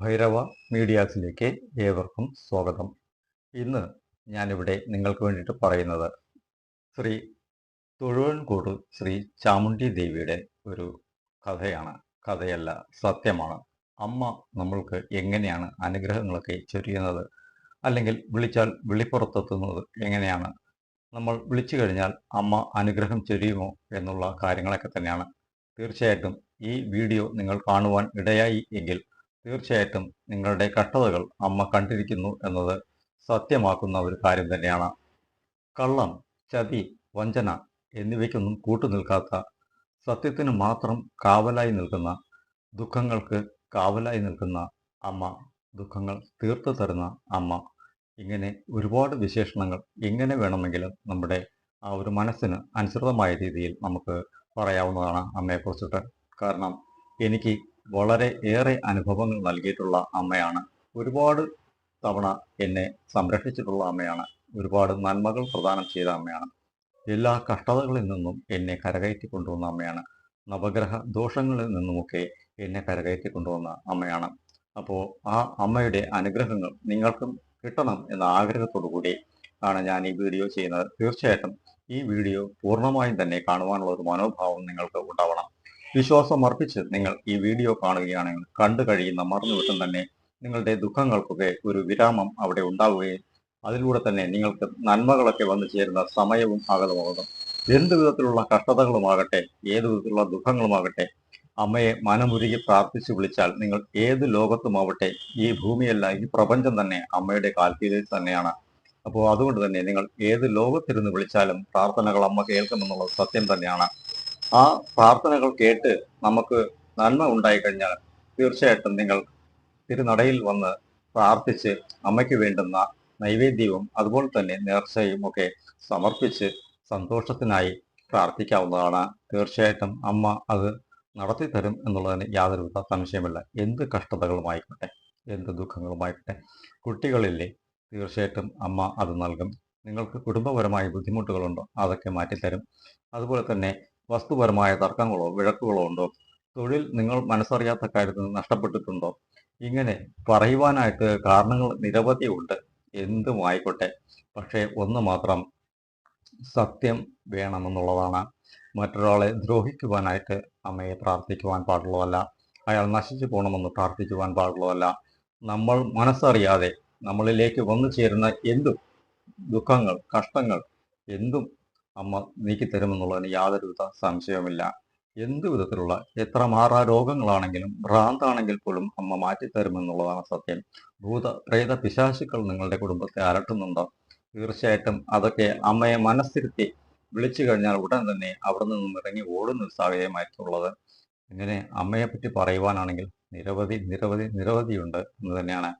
ഭൈരവ മീഡിയാസിലേക്ക് ഏവർക്കും സ്വാഗതം. ഇന്ന് ഞാനിവിടെ നിങ്ങൾക്ക് വേണ്ടിയിട്ട് പറയുന്നത് ശ്രീ തൊഴുവൻകൂട് ശ്രീ ചാമുണ്ഡി ദേവിയുടെ ഒരു കഥയാണ്. കഥയല്ല സത്യമാണ്. അമ്മ നമ്മൾക്ക് എങ്ങനെയാണ് അനുഗ്രഹങ്ങളൊക്കെ ചൊരിയുന്നത്? അല്ലെങ്കിൽ വിളിച്ചാൽ വിളിപ്പുറത്തെത്തുന്നത് എങ്ങനെയാണ്? നമ്മൾ വിളിച്ചു കഴിഞ്ഞാൽ അമ്മ അനുഗ്രഹം ചൊരിയുമോ എന്നുള്ള കാര്യങ്ങളൊക്കെ തന്നെയാണ്. തീർച്ചയായിട്ടും ഈ വീഡിയോ നിങ്ങൾ കാണുവാൻ ഇടയായി എങ്കിൽ തീർച്ചയായിട്ടും നിങ്ങളുടെ കഷ്ടതകൾ അമ്മ കണ്ടിരിക്കുന്നു എന്നത് സത്യമാക്കുന്ന ഒരു കാര്യം തന്നെയാണ്. കള്ളം ചതി വഞ്ചന എന്നിവയ്ക്കൊന്നും കൂട്ടുനിൽക്കാത്ത സത്യത്തിന് മാത്രം കാവലായി നിൽക്കുന്ന ദുഃഖങ്ങൾക്ക് കാവലായി നിൽക്കുന്ന അമ്മ ദുഃഖങ്ങൾ തീർത്തു തരുന്ന അമ്മ. ഇങ്ങനെ ഒരുപാട് വിശേഷണങ്ങൾ എങ്ങനെ വേണമെങ്കിലും നമ്മുടെ ആ ഒരു മനസ്സിന് അനുസൃതമായ രീതിയിൽ നമുക്ക് പറയാവുന്നതാണ് അമ്മയെക്കുറിച്ചിട്ട്. കാരണം എനിക്ക് വളരെ ഏറെ അനുഭവങ്ങൾ നൽകിയിട്ടുള്ള അമ്മയാണ്. ഒരുപാട് തവണ എന്നെ സംരക്ഷിച്ചിട്ടുള്ള അമ്മയാണ്. ഒരുപാട് നന്മകൾ പ്രദാനം ചെയ്ത അമ്മയാണ്. എല്ലാ കഷ്ടതകളിൽ നിന്നും എന്നെ കരകയറ്റി കൊണ്ടുവന്ന അമ്മയാണ്. നവഗ്രഹ ദോഷങ്ങളിൽ നിന്നുമൊക്കെ എന്നെ കരകയറ്റി കൊണ്ടുവന്ന അമ്മയാണ്. അപ്പോൾ ആ അമ്മയുടെ അനുഗ്രഹങ്ങൾ നിങ്ങൾക്കും കിട്ടണം എന്ന ആഗ്രഹത്തോടു കൂടി ആണ് ഞാൻ ഈ വീഡിയോ ചെയ്യുന്നത്. തീർച്ചയായിട്ടും ഈ വീഡിയോ പൂർണമായും തന്നെ കാണുവാനുള്ള ഒരു മനോഭാവം നിങ്ങൾക്ക് ഉണ്ടാവണം. വിശ്വാസം അർപ്പിച്ച് നിങ്ങൾ ഈ വീഡിയോ കാണുകയാണെങ്കിൽ കണ്ടു കഴിയുന്ന മറന്നുവിട്ടും തന്നെ നിങ്ങളുടെ ദുഃഖങ്ങൾക്കൊക്കെ ഒരു വിരാമം അവിടെ ഉണ്ടാവുകയും അതിലൂടെ തന്നെ നിങ്ങൾക്ക് നന്മകളൊക്കെ വന്നു ചേരുന്ന സമയവും അകലമാകുന്നു എന്ത് വിധത്തിലുള്ള കഷ്ടതകളുമാകട്ടെ ഏതു വിധത്തിലുള്ള ദുഃഖങ്ങളുമാകട്ടെ അമ്മയെ മനമുരുകി പ്രാർത്ഥിച്ചു വിളിച്ചാൽ നിങ്ങൾ ഏത് ലോകത്തുമാവട്ടെ ഈ ഭൂമിയല്ല ഈ പ്രപഞ്ചം തന്നെ അമ്മയുടെ കാൽക്കീഴിൽ തന്നെയാണ്. അപ്പോൾ അതുകൊണ്ട് തന്നെ നിങ്ങൾ ഏത് ലോകത്തിരുന്ന് വിളിച്ചാലും പ്രാർത്ഥനകൾ അമ്മ കേൾക്കുമെന്നുള്ളത് സത്യം തന്നെയാണ്. ആ പ്രാർത്ഥനകൾ കേട്ട് നമുക്ക് നന്മ ഉണ്ടായി കഴിഞ്ഞാൽ തീർച്ചയായിട്ടും നിങ്ങൾ തിരുനടയിൽ വന്ന് പ്രാർത്ഥിച്ച് അമ്മയ്ക്ക് വേണ്ടുന്ന നൈവേദ്യവും അതുപോലെ തന്നെ നേർച്ചയും ഒക്കെ സമർപ്പിച്ച് സന്തോഷത്തിനായി പ്രാർത്ഥിക്കാവുന്നതാണ്. തീർച്ചയായിട്ടും അമ്മ അത് നടത്തി തരും എന്നുള്ളതിന് യാതൊരുവിധ സംശയമില്ല എന്ത് കഷ്ടതകളുമായിക്കോട്ടെ എന്ത് ദുഃഖങ്ങളുമായിക്കോട്ടെ കുട്ടികളില്ലേ തീർച്ചയായിട്ടും അമ്മ അത് നൽകും. നിങ്ങൾക്ക് കുടുംബപരമായ ബുദ്ധിമുട്ടുകളുണ്ടോ അതൊക്കെ മാറ്റിത്തരും. അതുപോലെ തന്നെ വസ്തുപരമായ തർക്കങ്ങളോ വിഴക്കുകളോ ഉണ്ടോ? തൊഴിൽ നിങ്ങൾ മനസ്സറിയാത്ത കാര്യത്തിൽ നഷ്ടപ്പെട്ടിട്ടുണ്ടോ? ഇങ്ങനെ പറയുവാനായിട്ട് കാരണങ്ങൾ നിരവധി ഉണ്ട്. എന്തും ആയിക്കോട്ടെ. പക്ഷേ ഒന്ന് മാത്രം സത്യം വേണമെന്നുള്ളതാണ്. മറ്റൊരാളെ ദ്രോഹിക്കുവാനായിട്ട് അമ്മയെ പ്രാർത്ഥിക്കുവാൻ പാടുള്ളതല്ല. അയാൾ നശിച്ചു പോകണമെന്ന് പ്രാർത്ഥിക്കുവാൻ പാടുള്ളതല്ല. നമ്മൾ മനസ്സറിയാതെ നമ്മളിലേക്ക് വന്നു ചേരുന്ന എന്തും ദുഃഖങ്ങൾ കഷ്ടങ്ങൾ എന്തും അമ്മ നീക്കിത്തരുമെന്നുള്ളതിന് യാതൊരുവിധ സംശയവുമില്ല. എന്ത് വിധത്തിലുള്ള എത്ര മാറാ രോഗങ്ങളാണെങ്കിലും ഭ്രാന്താണെങ്കിൽ പോലും അമ്മ മാറ്റിത്തരുമെന്നുള്ളതാണ് സത്യം. ഭൂത പ്രേത പിശാശുക്കൾ നിങ്ങളുടെ കുടുംബത്തെ അലട്ടുന്നുണ്ടോ? തീർച്ചയായിട്ടും അതൊക്കെ അമ്മയെ മനസ്സിരുത്തി വിളിച്ചു കഴിഞ്ഞാൽ ഉടൻ തന്നെ അവിടെ നിന്നും ഇറങ്ങി ഓടുന്ന ഒരു സാഹചര്യമായിട്ടുള്ളത്. ഇങ്ങനെ അമ്മയെ പറ്റി പറയുവാനാണെങ്കിൽ നിരവധി നിരവധി നിരവധിയുണ്ട് എന്ന് തന്നെയാണ്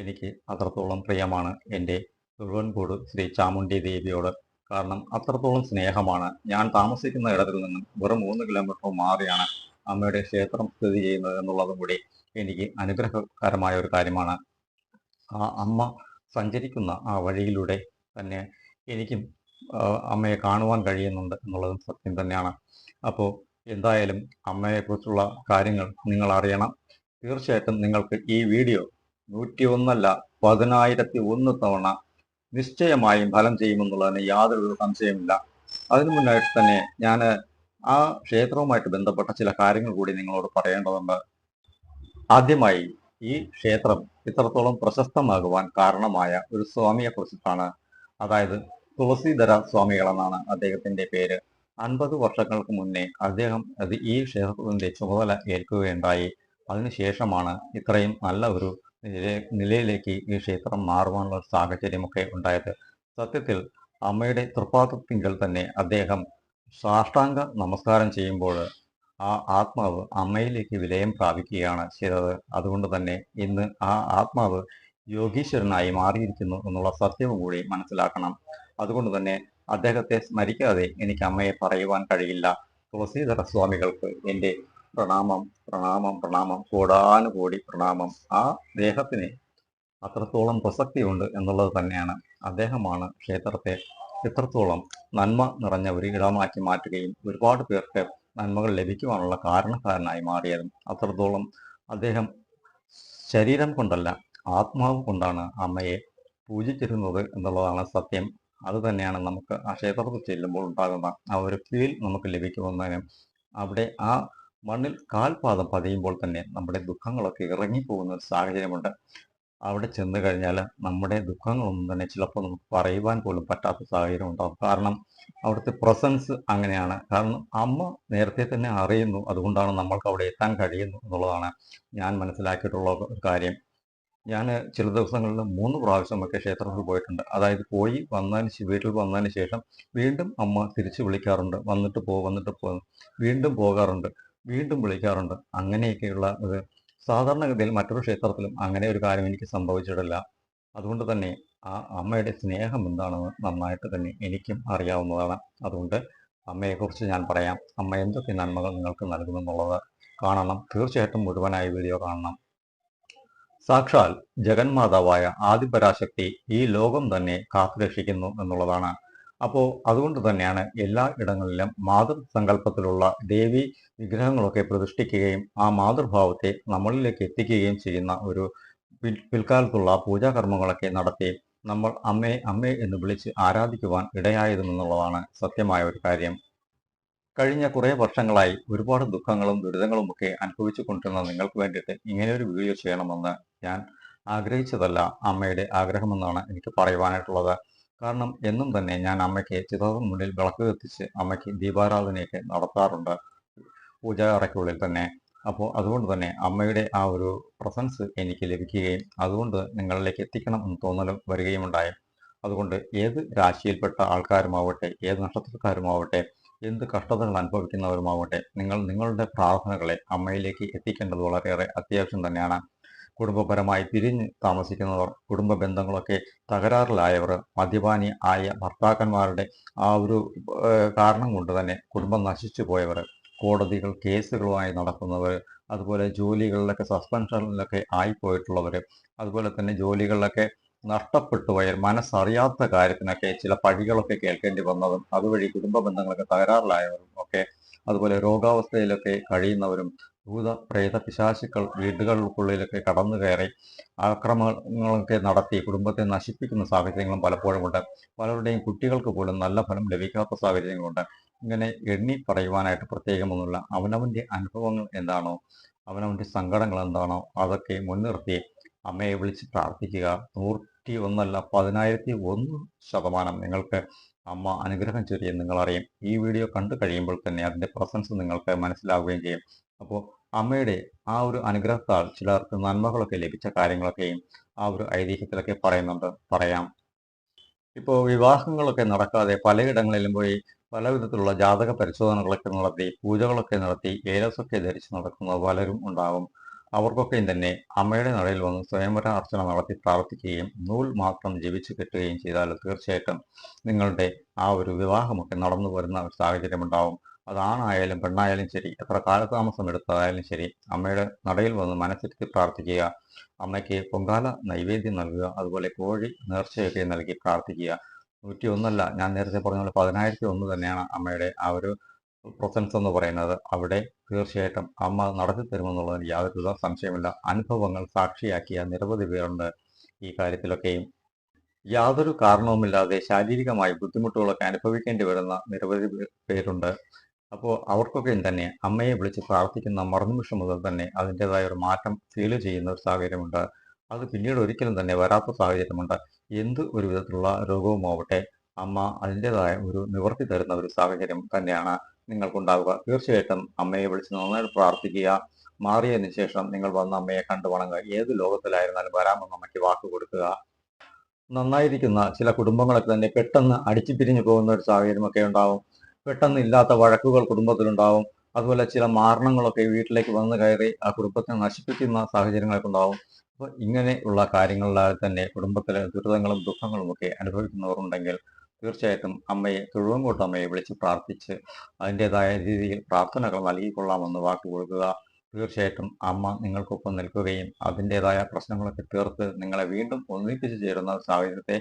എനിക്ക് അത്രത്തോളം പ്രിയമാണ് എന്റെ തുഴുവൻകൂട് ശ്രീ ചാമുണ്ഡി ദേവിയോട് കാരണം അത്രത്തോളം സ്നേഹമാണ്. ഞാൻ താമസിക്കുന്ന ഇടത്തിൽ നിന്നും വെറും മൂന്ന് കിലോമീറ്റർ മാറിയാണ് അമ്മയുടെ ക്ഷേത്രം സ്ഥിതി ചെയ്യുന്നത് എന്നുള്ളതും കൂടി എനിക്ക് അനുഗ്രഹകരമായ ഒരു കാര്യമാണ്. ആ അമ്മ സഞ്ചരിക്കുന്ന ആ വഴിയിലൂടെ തന്നെ എനിക്കും അമ്മയെ കാണുവാൻ കഴിയുന്നുണ്ട് എന്നുള്ളതും സത്യം തന്നെയാണ്. അപ്പോൾ എന്തായാലും അമ്മയെക്കുറിച്ചുള്ള കാര്യങ്ങൾ നിങ്ങൾ അറിയണം തീർച്ചയായിട്ടും നിങ്ങൾക്ക് ഈ വീഡിയോ നൂറ്റി ഒന്നല്ല പതിനായിരത്തി ഒന്ന് തവണ നിശ്ചയമായും ഫലം ചെയ്യുമെന്നുള്ളതിന് യാതൊരു സംശയമില്ല അതിനു മുന്നായിട്ട് തന്നെ ഞാൻ ആ ക്ഷേത്രവുമായിട്ട് ബന്ധപ്പെട്ട ചില കാര്യങ്ങൾ കൂടി നിങ്ങളോട് പറയേണ്ടതുണ്ട്. ആദ്യമായി ഈ ക്ഷേത്രം ഇത്രത്തോളം പ്രശസ്തമാകുവാൻ കാരണമായ ഒരു സ്വാമിയെ കുറിച്ചിട്ടാണ് അതായത് തുളസീധര സ്വാമികളെന്നാണ് അദ്ദേഹത്തിന്റെ പേര്. അൻപത് വർഷങ്ങൾക്ക് മുന്നേ അദ്ദേഹം അത് ഈ ക്ഷേത്രത്തിന്റെ ചുമതല ഏൽക്കുകയുണ്ടായി. അതിനുശേഷമാണ് ഇത്രയും നല്ല ഒരു നിലയിലേക്ക് ഈ ക്ഷേത്രം മാറുവാനുള്ള സാഹചര്യമൊക്കെ ഉണ്ടായത്. സത്യത്തിൽ അമ്മയുടെ തൃപ്പാദത്തിങ്കൽ തന്നെ അദ്ദേഹം സാഷ്ടാംഗ നമസ്കാരം ചെയ്യുമ്പോൾ ആ ആത്മാവ് അമ്മയിലേക്ക് വിലയം പ്രാപിക്കുകയാണ് ചെയ്തത്. അതുകൊണ്ട് തന്നെ ഇന്ന് ആ ആത്മാവ് യോഗീശ്വരനായി മാറിയിരിക്കുന്നു എന്നുള്ള സത്യവും കൂടി മനസ്സിലാക്കണം. അതുകൊണ്ട് തന്നെ അദ്ദേഹത്തെ സ്മരിക്കാതെ എനിക്ക് അമ്മയെ പറയുവാൻ കഴിയില്ല. തുളസീധര സ്വാമികൾക്ക് എന്റെ പ്രണാമം പ്രണാമം പ്രണാമം കോടാനുകോടി പ്രണാമം. ആ ദേഹത്തിന് അത്രത്തോളം പ്രസക്തിയുണ്ട് എന്നുള്ളത് തന്നെയാണ്. അദ്ദേഹമാണ് ക്ഷേത്രത്തെ ഇത്രത്തോളം നന്മ നിറഞ്ഞ ഒരു ഇടമാക്കി മാറ്റുകയും ഒരുപാട് പേർക്ക് നന്മകൾ ലഭിക്കുവാനുള്ള കാരണക്കാരനായി മാറിയതും അത്രത്തോളം അദ്ദേഹം ശരീരം കൊണ്ടല്ല ആത്മാവ് കൊണ്ടാണ് അമ്മയെ പൂജിച്ചിരുന്നത് എന്നുള്ളതാണ് സത്യം. അത് തന്നെയാണ് നമുക്ക് ആ ക്ഷേത്രത്തിൽ ചെല്ലുമ്പോൾ ഉണ്ടാകുന്ന ആ ഒരു ഫീൽ നമുക്ക് ലഭിക്കുമെന്നതിനും അവിടെ ആ മണ്ണിൽ കാൽപാദം പതിയുമ്പോൾ തന്നെ നമ്മുടെ ദുഃഖങ്ങളൊക്കെ ഇറങ്ങിപ്പോകുന്ന ഒരു സാഹചര്യമുണ്ട്. അവിടെ ചെന്ന് കഴിഞ്ഞാൽ നമ്മുടെ ദുഃഖങ്ങളൊന്നും തന്നെ ചിലപ്പോൾ നമുക്ക് പറയുവാൻ പോലും പറ്റാത്ത സാഹചര്യം ഉണ്ടാകും കാരണം അവിടുത്തെ പ്രസൻസ് അങ്ങനെയാണ്. കാരണം അമ്മ നേരത്തെ തന്നെ അറിയുന്നു. അതുകൊണ്ടാണ് നമ്മൾക്ക് അവിടെ എത്താൻ കഴിയുന്നു എന്നുള്ളതാണ് ഞാൻ മനസ്സിലാക്കിയിട്ടുള്ള ഒരു കാര്യം. ഞാൻ ചില ദിവസങ്ങളിൽ മൂന്ന് പ്രാവശ്യമൊക്കെ ക്ഷേത്രത്തിൽ പോയിട്ടുണ്ട്. അതായത് പോയി വന്നതിന് വീട്ടിൽ വന്നതിന് ശേഷം വീണ്ടും അമ്മ തിരിച്ചു വിളിക്കാറുണ്ട്. വന്നിട്ട് പോ വന്നിട്ട് പോ. വീണ്ടും പോകാറുണ്ട്. വീണ്ടും വിളിക്കാറുണ്ട്. അങ്ങനെയൊക്കെയുള്ള ഒരു സാധാരണഗതിയിൽ മറ്റൊരു ക്ഷേത്രത്തിലും അങ്ങനെ ഒരു കാര്യം എനിക്ക് സംഭവിച്ചിട്ടില്ല. അതുകൊണ്ട് തന്നെ ആ അമ്മയുടെ സ്നേഹം എന്താണെന്ന് നന്നായിട്ട് തന്നെ എനിക്കും അറിയാവുന്നതാണ്. അതുകൊണ്ട് അമ്മയെക്കുറിച്ച് ഞാൻ പറയാം. അമ്മ എന്തൊക്കെ നന്മകൾ നിങ്ങൾക്ക് നൽകുമെന്നുള്ളത് കാണണം. തീർച്ചയായിട്ടും മുഴുവനായി വീഡിയോ കാണണം. സാക്ഷാൽ ജഗന്മാതാവായ ആദിപരാശക്തി ഈ ലോകം തന്നെ കാത്തുരക്ഷിക്കുന്നു എന്നുള്ളതാണ് അപ്പോൾ അതുകൊണ്ട് തന്നെയാണ് എല്ലാ ഇടങ്ങളിലും മാതൃസങ്കല്പത്തിലുള്ള ദേവി വിഗ്രഹങ്ങളൊക്കെ പ്രതിഷ്ഠിക്കുകയും ആ മാതൃഭാവത്തെ നമ്മളിലേക്ക് എത്തിക്കുകയും ചെയ്യുന്ന ഒരു പിൽ- പിൽക്കാലത്തുള്ള പൂജാകർമ്മങ്ങളൊക്കെ നടത്തി നമ്മൾ അമ്മേ അമ്മേ എന്ന് വിളിച്ച് ആരാധിക്കുവാൻ ഇടയായതെന്നുള്ളതാണ് സത്യമായ ഒരു കാര്യം. കഴിഞ്ഞ കുറേ വർഷങ്ങളായി ഒരുപാട് ദുഃഖങ്ങളും ദുരിതങ്ങളും ഒക്കെ അനുഭവിച്ചു കൊണ്ടിരുന്ന നിങ്ങൾക്ക് വേണ്ടിയിട്ട് ഇങ്ങനെ ഒരു വീഡിയോ ചെയ്യണമെന്ന് ഞാൻ ആഗ്രഹിച്ചതല്ല അമ്മയുടെ ആഗ്രഹമെന്നാണ് എനിക്ക് പറയുവാനായിട്ടുള്ളത്. കാരണം എന്നും തന്നെ ഞാൻ അമ്മയ്ക്ക് ചിത്രത്തിന് മുന്നിൽ വിളക്ക് കത്തിച്ച് അമ്മയ്ക്ക് ദീപാരാധനയൊക്കെ നടത്താറുണ്ട് പൂജാ അറയ്ക്കുള്ളിൽ തന്നെ. അപ്പോൾ അതുകൊണ്ട് തന്നെ അമ്മയുടെ ആ ഒരു പ്രസൻസ് എനിക്ക് ലഭിക്കുകയും അതുകൊണ്ട് നിങ്ങളിലേക്ക് എത്തിക്കണം എന്ന് തോന്നലും വരികയും ഉണ്ടായി. അതുകൊണ്ട് ഏത് രാശിയിൽപ്പെട്ട ആൾക്കാരുമാവട്ടെ ഏത് നക്ഷത്രക്കാരുമാവട്ടെ എന്ത് കഷ്ടതകൾ അനുഭവിക്കുന്നവരുമാവട്ടെ നിങ്ങൾ നിങ്ങളുടെ പ്രാർത്ഥനകളെ അമ്മയിലേക്ക് എത്തിക്കേണ്ടത് വളരെയേറെ അത്യാവശ്യം തന്നെയാണ്. കുടുംബപരമായി പിരിഞ്ഞ് താമസിക്കുന്നവർ കുടുംബ ബന്ധങ്ങളൊക്കെ തകരാറിലായവർ മദ്യപാനി ആയ ഭർത്താക്കന്മാരുടെ ആ ഒരു കാരണം കൊണ്ട് തന്നെ കുടുംബം നശിച്ചു പോയവർ കോടതികൾ കേസുകളുമായി നടക്കുന്നവർ അതുപോലെ ജോലികളിലൊക്കെ സസ്പെൻഷനിലൊക്കെ ആയിപ്പോയിട്ടുള്ളവർ അതുപോലെ തന്നെ ജോലികളിലൊക്കെ നഷ്ടപ്പെട്ടു പോയ മനസ്സറിയാത്ത കാര്യത്തിനൊക്കെ ചില പഴികളൊക്കെ കേൾക്കേണ്ടി വന്നതും അതുവഴി കുടുംബ ബന്ധങ്ങളൊക്കെ തകരാറിലായവരും ഒക്കെ അതുപോലെ രോഗാവസ്ഥയിലൊക്കെ കഴിയുന്നവരും ഭൂത പ്രേത പിശാശുക്കൾ വീടുകൾക്കുള്ളിലൊക്കെ കടന്നു കയറി ആക്രമണങ്ങളൊക്കെ നടത്തി കുടുംബത്തെ നശിപ്പിക്കുന്ന സാഹചര്യങ്ങളും പലപ്പോഴുമുണ്ട്. പലരുടെയും കുട്ടികൾക്ക് പോലും നല്ല ഫലം ലഭിക്കാത്ത സാഹചര്യങ്ങളുണ്ട്. ഇങ്ങനെ എണ്ണി പറയുവാനായിട്ട് പ്രത്യേകമൊന്നുമില്ല. അവനവന്റെ അനുഭവങ്ങൾ എന്താണോ അവനവന്റെ സങ്കടങ്ങൾ എന്താണോ അതൊക്കെ മുൻനിർത്തി അമ്മയെ വിളിച്ച് പ്രാർത്ഥിക്കുക. നൂറ്റി ഒന്നല്ല പതിനായിരത്തി ഒന്ന് ശതമാനം നിങ്ങൾക്ക് അമ്മ അനുഗ്രഹം ചൊരിയും നിങ്ങളറിയും. ഈ വീഡിയോ കണ്ടു കഴിയുമ്പോൾ തന്നെ അതിന്റെ പ്രസൻസ് നിങ്ങൾക്ക് മനസ്സിലാവുകയും ചെയ്യും. അപ്പോൾ അമ്മയുടെ ആ ഒരു അനുഗ്രഹത്താൽ ചിലർക്ക് നന്മകളൊക്കെ ലഭിച്ച കാര്യങ്ങളൊക്കെയും ആ ഒരു ഐതിഹ്യത്തിലൊക്കെ പറയുന്നുണ്ട്. പറയാം. ഇപ്പോൾ വിവാഹങ്ങളൊക്കെ നടക്കാതെ പലയിടങ്ങളിലും പോയി പല വിധത്തിലുള്ള ജാതക പരിശോധനകളൊക്കെ നടത്തി പൂജകളൊക്കെ നടത്തി ഏലസൊക്കെ ധരിച്ച് നടക്കുന്ന പലരും ഉണ്ടാവും. അവർക്കൊക്കെയും തന്നെ അമ്മയുടെ നടയിൽ വന്ന് സ്വയംവര അർച്ചന നടത്തി പ്രാർത്ഥിക്കുകയും നൂൽ മാത്രം ജീവിച്ചു കെട്ടുകയും ചെയ്താൽ തീർച്ചയായിട്ടും നിങ്ങളുടെ ആ ഒരു വിവാഹമൊക്കെ നടന്നു വരുന്ന ഒരു സാഹചര്യം ഉണ്ടാവും അതാണായാലും പെണ്ണായാലും ശരി എത്ര കാലതാമസം എടുത്തതായാലും ശരി അമ്മയുടെ നടയിൽ വന്ന് മനസ്സിരുത്തി പ്രാർത്ഥിക്കുക അമ്മയ്ക്ക് പൊങ്കാല നൈവേദ്യം നൽകുക അതുപോലെ കോഴി നേർച്ചയൊക്കെ നൽകി പ്രാർത്ഥിക്കുക. നൂറ്റി ഒന്നല്ല ഞാൻ നേരത്തെ പറഞ്ഞ പോലെ പതിനായിരത്തി ഒന്ന് തന്നെയാണ് അമ്മയുടെ ആ ഒരു പ്രസൻസ് എന്ന് പറയുന്നത്. അവിടെ തീർച്ചയായിട്ടും അമ്മ നടത്തി തരുമെന്നുള്ളതിൽ യാതൊരുവിധ സംശയമില്ല അനുഭവങ്ങൾ സാക്ഷിയാക്കിയ നിരവധി പേരുണ്ട് ഈ കാര്യത്തിലൊക്കെയും. യാതൊരു കാരണവുമില്ലാതെ ശാരീരികമായി ബുദ്ധിമുട്ടുകളൊക്കെ അനുഭവിക്കേണ്ടി വരുന്ന നിരവധി പേരുണ്ട്. അപ്പോൾ അവർക്കൊക്കെ തന്നെ അമ്മയെ വിളിച്ച് പ്രാർത്ഥിക്കുന്ന മറുനിമിഷം മുതൽ തന്നെ അതിന്റെതായ ഒരു മാറ്റം ഫീൽ ചെയ്യുന്ന ഒരു സാഹചര്യമുണ്ട്. അത് പിന്നീട് ഒരിക്കലും തന്നെ വരാത്ത സാഹചര്യമുണ്ട്. എന്ത് ഒരു വിധത്തിലുള്ള രോഗവുമാവട്ടെ അമ്മ അതിന്റെതായ ഒരു നിവർത്തി തരുന്ന ഒരു സാഹചര്യം തന്നെയാണ് നിങ്ങൾക്കുണ്ടാവുക. തീർച്ചയായിട്ടും അമ്മയെ വിളിച്ച് നന്നായിട്ട് പ്രാർത്ഥിക്കുക. മാറിയതിനു ശേഷം നിങ്ങൾ വന്ന് അമ്മയെ കണ്ടു വണങ്ങുക. ഏത് ലോകത്തിലായിരുന്നാലും വരാമെന്ന് അമ്മയ്ക്ക് വാക്ക് കൊടുക്കുക. നന്നായിരിക്കുന്ന ചില കുടുംബങ്ങളൊക്കെ തന്നെ പെട്ടെന്ന് അടിച്ചു പിരിഞ്ഞു പോകുന്ന ഒരു സാഹചര്യമൊക്കെ ഉണ്ടാവും. പെട്ടെന്ന് ഇല്ലാത്ത വഴക്കുകൾ കുടുംബത്തിലുണ്ടാവും. അതുപോലെ ചില മാരണങ്ങളൊക്കെ വീട്ടിലേക്ക് വന്നു കയറി ആ കുടുംബത്തെ നശിപ്പിക്കുന്ന സാഹചര്യങ്ങളൊക്കെ ഉണ്ടാവും. അപ്പോൾ ഇങ്ങനെയുള്ള കാര്യങ്ങളിലാൽ തന്നെ കുടുംബത്തിലെ ദുരിതങ്ങളും ദുഃഖങ്ങളും ഒക്കെ അനുഭവിക്കുന്നവരുണ്ടെങ്കിൽ തീർച്ചയായിട്ടും അമ്മയെ തൊഴുവങ്കോട്ട് അമ്മയെ വിളിച്ച് പ്രാർത്ഥിച്ച് അതിന്റെതായ രീതിയിൽ പ്രാർത്ഥനകൾ നൽകിക്കൊള്ളാമെന്ന് വാക്ക് കൊടുക്കുക. തീർച്ചയായിട്ടും അമ്മ നിങ്ങൾക്കൊപ്പം നിൽക്കുകയും അതിന്റെതായ പ്രശ്നങ്ങളൊക്കെ തീർത്ത് നിങ്ങളെ വീണ്ടും ഒന്നിപ്പിച്ച് ചേരുന്ന സാഹചര്യത്തെ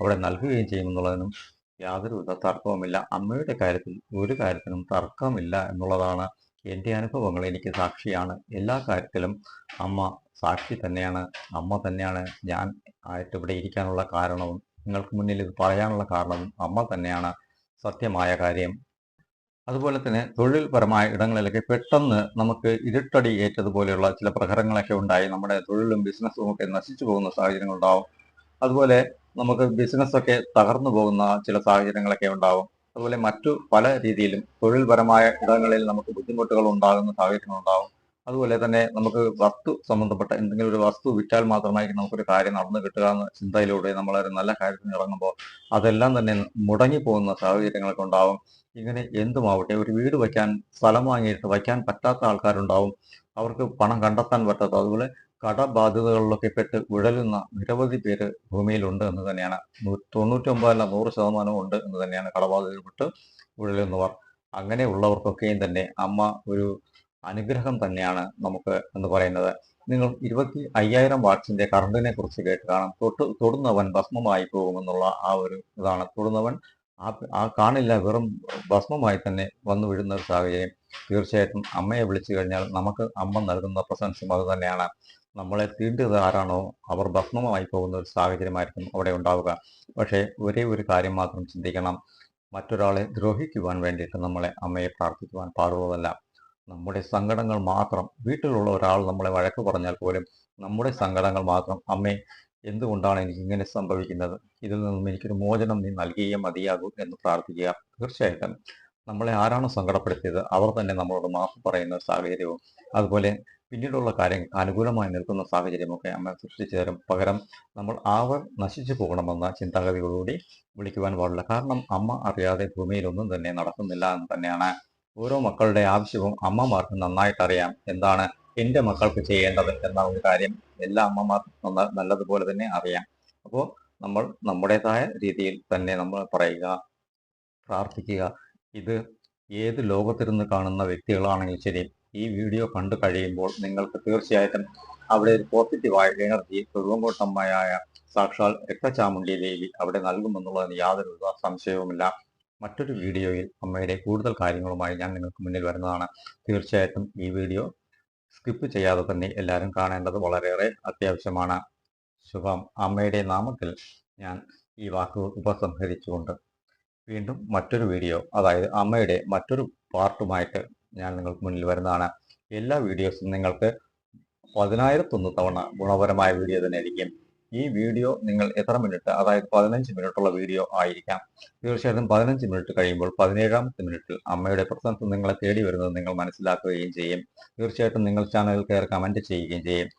അവിടെ നൽകുകയും ചെയ്യുമെന്നുള്ളതിനും യാതൊരുവിധ തർക്കവുമില്ല. അമ്മയുടെ കാര്യത്തിൽ ഒരു കാര്യത്തിനും തർക്കമില്ല എന്നുള്ളതാണ് എന്റെ അനുഭവങ്ങൾ. എനിക്ക് സാക്ഷിയാണ്. എല്ലാ കാര്യത്തിലും അമ്മ സാക്ഷി തന്നെയാണ്. അമ്മ തന്നെയാണ് ഞാൻ ആയിട്ട് ഇവിടെ ഇരിക്കാനുള്ള കാരണവും നിങ്ങൾക്ക് മുന്നിൽ ഇത് പറയാനുള്ള കാരണവും അമ്മ തന്നെയാണ് സത്യമായ കാര്യം. അതുപോലെ തന്നെ തൊഴിൽപരമായ ഇടങ്ങളിലൊക്കെ പെട്ടെന്ന് നമുക്ക് ഇരുട്ടടി ഏറ്റതുപോലെയുള്ള ചില പ്രഹരങ്ങളൊക്കെ ഉണ്ടായി. നമ്മുടെ തൊഴിലും ബിസിനസ്സും ഒക്കെ നശിച്ചു പോകുന്ന സാഹചര്യങ്ങളുണ്ടാവും. അതുപോലെ നമുക്ക് ബിസിനസ്സൊക്കെ തകർന്നു പോകുന്ന ചില സാഹചര്യങ്ങളൊക്കെ ഉണ്ടാവും. അതുപോലെ മറ്റു പല രീതിയിലും തൊഴിൽപരമായ ഇടങ്ങളിൽ നമുക്ക് ബുദ്ധിമുട്ടുകൾ ഉണ്ടാകുന്ന സാഹചര്യങ്ങൾ ഉണ്ടാവും. അതുപോലെ തന്നെ നമുക്ക് വസ്തു സംബന്ധപ്പെട്ട എന്തെങ്കിലും ഒരു വസ്തു വിറ്റാൽ മാത്രമായിരിക്കും നമുക്കൊരു കാര്യം നടന്നു കിട്ടുക എന്ന ചിന്തയിലൂടെ നമ്മൾ ഒരു നല്ല കാര്യത്തിന് ഇറങ്ങുമ്പോൾ അതെല്ലാം തന്നെ മുടങ്ങി പോകുന്ന സാഹചര്യങ്ങളൊക്കെ ഉണ്ടാവും. ഇങ്ങനെ എന്തുമാവട്ടെ ഒരു വീട് വയ്ക്കാൻ സ്ഥലം വാങ്ങിയിട്ട് വയ്ക്കാൻ പറ്റാത്ത ആൾക്കാരുണ്ടാവും. അവർക്ക് പണം കണ്ടെത്താൻ പറ്റാത്ത അതുപോലെ കടബാധ്യതകളിലൊക്കെ പെട്ട് ഉഴലുന്ന നിരവധി പേര് ഭൂമിയിലുണ്ട് എന്ന് തന്നെയാണ്. തൊണ്ണൂറ്റൊമ്പതല്ല നൂറ് ശതമാനവും ഉണ്ട് എന്ന് തന്നെയാണ് കടബാധ്യതയിൽപ്പെട്ട് ഉഴലുന്നവർ. അങ്ങനെയുള്ളവർക്കൊക്കെയും തന്നെ അമ്മ ഒരു അനുഗ്രഹം തന്നെയാണ് നമുക്ക് എന്ന് പറയുന്നത്. നിങ്ങൾ ഇരുപത്തി അയ്യായിരം വാട്ട്സിന്റെ കറണ്ടിനെ കുറിച്ച് കേട്ട് കാണാം. തൊട്ട് തൊടുന്നവൻ ഭസ്മമായി പോകുമെന്നുള്ള ആ ഒരു ഇതാണ്. തൊടുന്നവൻ ആ ആ കാണില്ല വെറും ഭസ്മമായി തന്നെ വന്നു വിഴുന്ന ഒരു സാഹചര്യം. തീർച്ചയായിട്ടും അമ്മയെ വിളിച്ചു കഴിഞ്ഞാൽ നമുക്ക് അമ്മ നൽകുന്ന പ്രസൻസും അത് തന്നെയാണ്. നമ്മളെ ആരാണോ അവർ ഭസ്മമായി പോകുന്ന ഒരു സാഹചര്യമായിരിക്കും അവിടെ ഉണ്ടാവുക. പക്ഷേ ഒരേ ഒരു കാര്യം മാത്രം ചിന്തിക്കണം. മറ്റൊരാളെ ദ്രോഹിക്കുവാൻ വേണ്ടിയിട്ട് നമ്മളെ അമ്മയെ പ്രാർത്ഥിക്കുവാൻ പാടുള്ളതല്ല. നമ്മുടെ സങ്കടങ്ങൾ മാത്രം വീട്ടിലുള്ള ഒരാൾ നമ്മളെ വഴക്ക് പറഞ്ഞാൽ പോലും നമ്മുടെ സങ്കടങ്ങൾ മാത്രം അമ്മേ എന്തുകൊണ്ടാണ് എനിക്ക് ഇങ്ങനെ സംഭവിക്കുന്നത്? ഇതിൽ നിന്നും എനിക്കൊരു മോചനം നീ നൽകിയേ മതിയാകൂ എന്ന് പ്രാർത്ഥിക്കുക. തീർച്ചയായിട്ടും. നമ്മളെ ആരാണോ സങ്കടപ്പെടുത്തിയത് അവർ തന്നെ നമ്മളോട് മാപ്പ് പറയുന്ന സാഹചര്യവും. അതുപോലെ പിന്നീടുള്ള കാര്യം അനുകൂലമായി നിൽക്കുന്ന സാഹചര്യമൊക്കെ നമ്മൾ സൃഷ്ടിച്ചു തരും പകരം നമ്മൾ ആവർ നശിച്ചു പോകണമെന്ന ചിന്താഗതിയോടുകൂടി വിളിക്കുവാൻ പാടില്ല. കാരണം അമ്മ അറിയാതെ ഭൂമിയിലൊന്നും തന്നെ നടക്കുന്നില്ല എന്ന് തന്നെയാണ്. ഓരോ മക്കളുടെ ആവശ്യവും അമ്മമാർക്ക് നന്നായിട്ട് അറിയാം. എന്താണ് എന്റെ മക്കൾക്ക് ചെയ്യേണ്ടത് എന്ന ഒരു കാര്യം എല്ലാ അമ്മമാർക്കും നല്ലതുപോലെ തന്നെ അറിയാം. അപ്പോൾ നമ്മൾ നമ്മുടേതായ രീതിയിൽ തന്നെ നമ്മൾ പറയുക പ്രാർത്ഥിക്കുക. ഇത് ഏത് ലോകത്തിരുന്ന് കാണുന്ന വ്യക്തികളാണെങ്കിലും ശരി ഈ വീഡിയോ കണ്ടു കഴിയുമ്പോൾ നിങ്ങൾക്ക് തീർച്ചയായിട്ടും അവിടെ ഒരു പോസിറ്റീവായ എനർജി തൊഴുവങ്കോട്ടമ്മയായ സാക്ഷാൽ രക്തചാമുണ്ടി ദേവി അവിടെ നൽകുമെന്നുള്ളതിന് യാതൊരു സംശയവുമില്ല. മറ്റൊരു വീഡിയോയിൽ അമ്മയുടെ കൂടുതൽ കാര്യങ്ങളുമായി ഞാൻ നിങ്ങൾക്ക് മുന്നിൽ വരുന്നതാണ്. തീർച്ചയായിട്ടും ഈ വീഡിയോ സ്കിപ്പ് ചെയ്യാതെ തന്നെ എല്ലാവരും കാണേണ്ടത് വളരെയേറെ അത്യാവശ്യമാണ്. ശുഭം. അമ്മയുടെ നാമത്തിൽ ഞാൻ ഈ വാക്കുകൾ ഉപസംഹരിച്ചുകൊണ്ട് വീണ്ടും മറ്റൊരു വീഡിയോ അതായത് അമ്മയുടെ മറ്റൊരു പാർട്ടുമായിട്ട് ഞാൻ നിങ്ങൾക്ക് മുന്നിൽ വരുന്നതാണ്. എല്ലാ വീഡിയോസും നിങ്ങൾക്ക് പതിനായിരത്തൊന്ന് തവണ ഗുണപരമായ വീഡിയോ തന്നെ ആയിരിക്കും. ഈ വീഡിയോ നിങ്ങൾ എത്ര മിനിറ്റ് അതായത് പതിനഞ്ച് മിനിറ്റുള്ള വീഡിയോ ആയിരിക്കാം. തീർച്ചയായിട്ടും പതിനഞ്ച് മിനിറ്റ് കഴിയുമ്പോൾ പതിനേഴാമത്തെ മിനിറ്റിൽ അമ്മയുടെ പ്രസൻസ് നിങ്ങളെ തേടി വരുന്നത് നിങ്ങൾ മനസ്സിലാക്കുകയും ചെയ്യും. തീർച്ചയായിട്ടും നിങ്ങൾ ചാനലിൽ കയറി കമന്റ് ചെയ്യുകയും ചെയ്യും.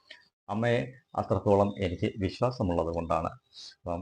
അമ്മയെ അത്രത്തോളം എനിക്ക് വിശ്വാസമുള്ളത് കൊണ്ടാണ്. അപ്പം